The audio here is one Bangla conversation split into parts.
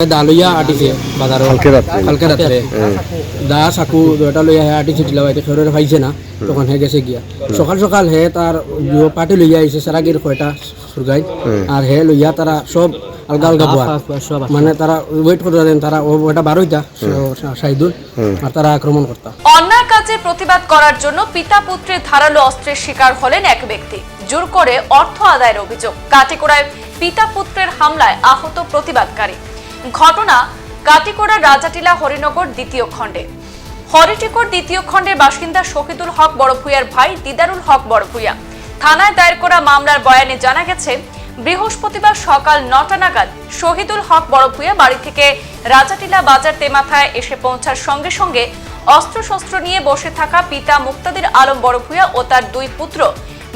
দা আটিছে বাজার কালকে রাত্রে? দা চাকু দুটা লইয়া হে আটিছে দিলা বাইতে খেরে পাইছে না তখন হে গেছে গিয়া। সকাল সকাল হে তার পার্টি লইয়া আইছে সারাগির কয়টা সুরগাই আর হে লইয়া তারা সব আলগা আলগা বোয়া মানে তারা ওয়েট করে দেন তারা ওটা বারোইটা সাইদুল আর তারা আক্রমণ করতা অন্যায় কাজে প্রতিবাদ করার জন্য পিতা পুত্রের ধারালো অস্ত্রের শিকার হলেন এক ব্যক্তি। জোর করে অর্থ আদায়ের অভিযোগ। কাটিকোড়ায় পিতা পুত্রের হামলায় আহত প্রতিবাদকারী ঘটনা কাটিকোড়া রাজাটিলা হরিনগর দ্বিতীয় খণ্ডে। হরিটিকর দ্বিতীয় খণ্ডের বাসিন্দা শহীদুল হক বড়ভূয়ার ভাই দিদারুল হক বড়ভূয়া থানায় দায়ের করা মামলার বয়ানে জানা গেছে, বৃহস্পতিবার সকাল নটা নাগাদ শহীদুল হক বড়ভূয়া বাড়ি থেকে রাজাটিলা বাজার তেমাথায় এসে পৌঁছার সঙ্গে সঙ্গে অস্ত্রশস্ত্র নিয়ে বসে থাকা পিতা মুক্তাদির আলম বড়ভূয়া ও তার দুই পুত্র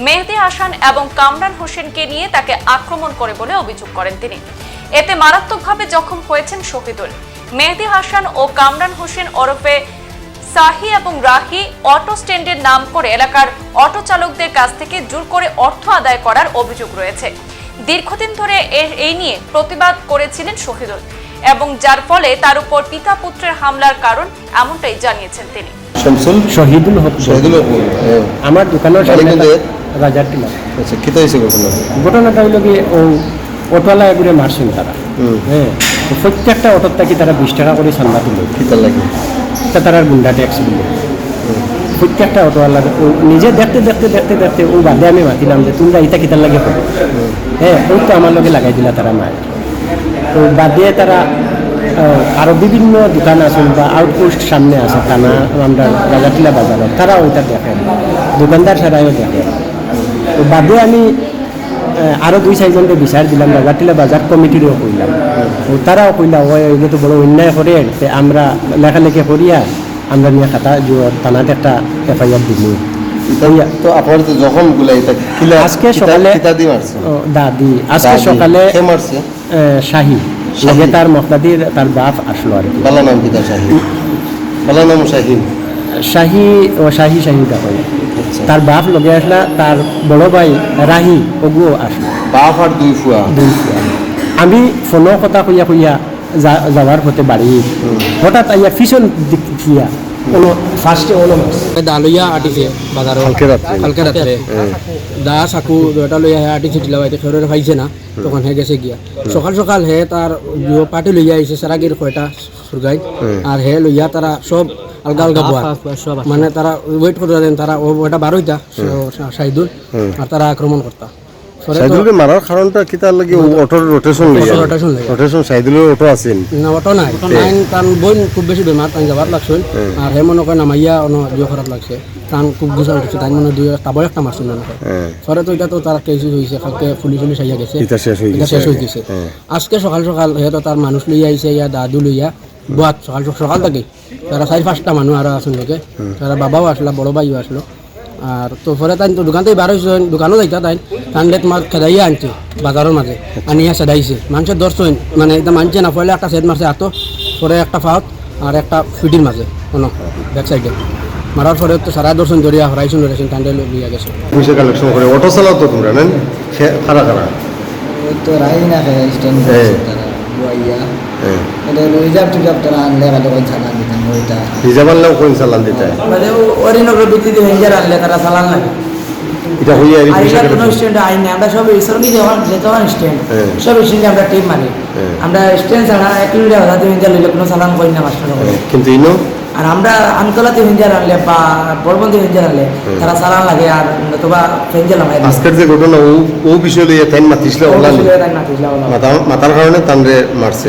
মেহেদি হাসান এবং কামরান হোসেনকে নিয়ে তাকে আক্রমণ করে বলে অভিযোগ করেন তিনি। এতে মারাত্মকভাবে জখম হয়েছেন শহীদুল মেহেদি হাসান ও কামরান হোসেন ওরফে সাহি এবং রাহি অটো স্ট্যান্ডের নাম করে এলাকার অটো চালকদের কাছ থেকে জোর করে অর্থ আদায় করার অভিযোগ রয়েছে। দীর্ঘদিন ধরে এই নিয়ে প্রতিবাদ করেছিলেন শহীদুল এবং যার ফলে তার উপর পিতা পুত্রের হামলার কারণ এমনটাই জানিয়েছেন তিনি। শামসুল? শহীদুল হক শহীদুল হ্যাঁ। আমার দোকানের কোন রাজার টিলা। আচ্ছা কেতা হয়েছে ঘটনা। ঘটনাটা হইল কি ও অটোওয়ালা এগুলো মারছেন তারা। হ্যাঁ প্রত্যেকটা অটোর থেকে তারা বিশ টাকা করে চান্দা লাগে? তা তারা গুন্ডা ট্যাক্স দিল প্রত্যেকটা অটোওয়ালা নিজে দেখতে দেখতে দেখতে দেখতে ও বাদে আমি মাতিলাম যে তোমরা ইটা কিতার লাগে করো। হ্যাঁ ওই তো আমার লগে লাগাই দিলা তারা মায়ের। তো বাদে তারা আহ, আরও বিভিন্ন দোকান আছে বা আউটপোস্ট সামনে আছে থানা আমরা রাজাটিলা বাজারে তারা ওইটা দেখেন দোকানদার ছাড়াইও দেখেন তো বাদে আমি আহ, আরও দুই চারজনকে বিচার দিলাম রাজাটিলা বাজার কমিটিরও কইলাম তারাও কইলা ওই এগুলো তো বড় অন্যায় করে আমরা লেখালেখি করিয়া আমরা নিয়ে খাতা থানাতে একটা এফআইআর দিলি। ইতা তো আপনার তো জখমগুলা আজকে সকালে- দাদি আজকে। সকালে কে শাহি। তার বাপ আসলো আর কি। নাম বালা নাম শাহিন শাহি ও শাহি শাহিদা হয়। আচ্ছা। তার বাপ লগে আসলা তার বড় ভাই রাহি ওগুও আসলো। বাপ আর দুই ফুয়া। দুই ফুয়া। আমি ফোনও কথা কইয়া কইয়া যা- যাওয়ার পথে বাড়ি হঠাৎ আইয়া ফিসন দিক দিয়া কোনো ফার্স্টে ওলো দা লইয়া আটিছে বাজার কালকে রাত্রে? কালকে রাত্রে দা চাকু দুটা লইয়া হে আটিছে দিলা বাইতে খেরে পাইছে না তখন হে গেছে গিয়া। সকাল সকাল হে তার পার্টি লইয়া আইছে সারাগির কয়টা সুরগাই আর হে লইয়া তারা সব আলগা আলগা বোয়া মানে তারা ওয়েট করে দেন তারা ওটা বারোইটা সাইদুল আর তারা আক্রমণ করতা। সাইদুলকে মারার কারণটা কিতার লাগে ও অটোর রোটেশন লাগে? rotation লাগে। রোটেশন সাইদুলের অটো আছেন না অটো নাই। তাইন তান বোন খুব বেশি বেমার তান যাবার লাগছিল আর হে মনে করে নামাইয়া অন জিও খারাপ লাগছে। তান খুব গুছা উঠছে তাই মনে দুই তাবর একটা মনে করে হ্যাঁ পরে তো এটা তো তার কেস হয়েছে কালকে পুলিশ পুলিশ আইয়া গেছে। এটা শেষ হয়ে গেছে। আজকে সকাল সকাল হে তো তার মানুষ লইয়া আইছে ইয়া দাদু লইয়া। বাত সকাল সকাল থেকে তারা চারি পাঁচটা মানুষ আরও আসুন লোকে তারা বাবাও আসলো বড় ভাইও আসলো আর তো পরে তাই তো দোকান থেকে বার হয়েছে দোকানও যাইতা তাই তানলে তোমার খেদাইয়া আনছে বাজারের মাঝে। আনিয়া সেদাইছে মানুষের দর্শন মানে একদম মানছে না পয়লা একটা সেদ মারছে হাতো পরে একটা ফাউত আর একটা ফিটির মাঝে কোনো ব্যাক সাইডে মারার পরে তো সারা দর্শন ধরিয়া হরাইছুন হরাইছুন টান্ডে লইয়া গেছে পয়সা কালেকশন করে অটো চালাও তো তোমরা নেন খারা খারা তো রাই না স্ট্যান্ড তারা বুয়াইয়া এটা রিজার্ভ টিজার্ভ তারা আনলে ভালো করে চালান দিতাম ওইটা রিজার্ভ আনলেও কোন চালান দিতে? মানে অরিনগর ভিত্তিতে ভেঞ্জার আনলে তারা চালান লাগে। এটা হইয়া আর এটা কোনো আমরা সব ঈশ্বরকে যখন যে স্ট্যান্ড। সব স্ট্যান্ডে আমরা টিম মারি। আমরা স্ট্যান্ড ছাড়া এক কিলোমিটার হঠাৎ ভেঞ্জার লইলে কোনো চালান করি না মাস্টার কিন্তু ইনো? আর আমরা আমতলাতে ভেঞ্জার আনলে বা বরবন্দি ভেঞ্জার আনলে তারা চালান লাগে আর নতুবা ভেঞ্জার আমায় আজকের যে ঘটনা ও ও বিষয় লইয়া তাই ওলা মাথার কারণে তানরে মারছে।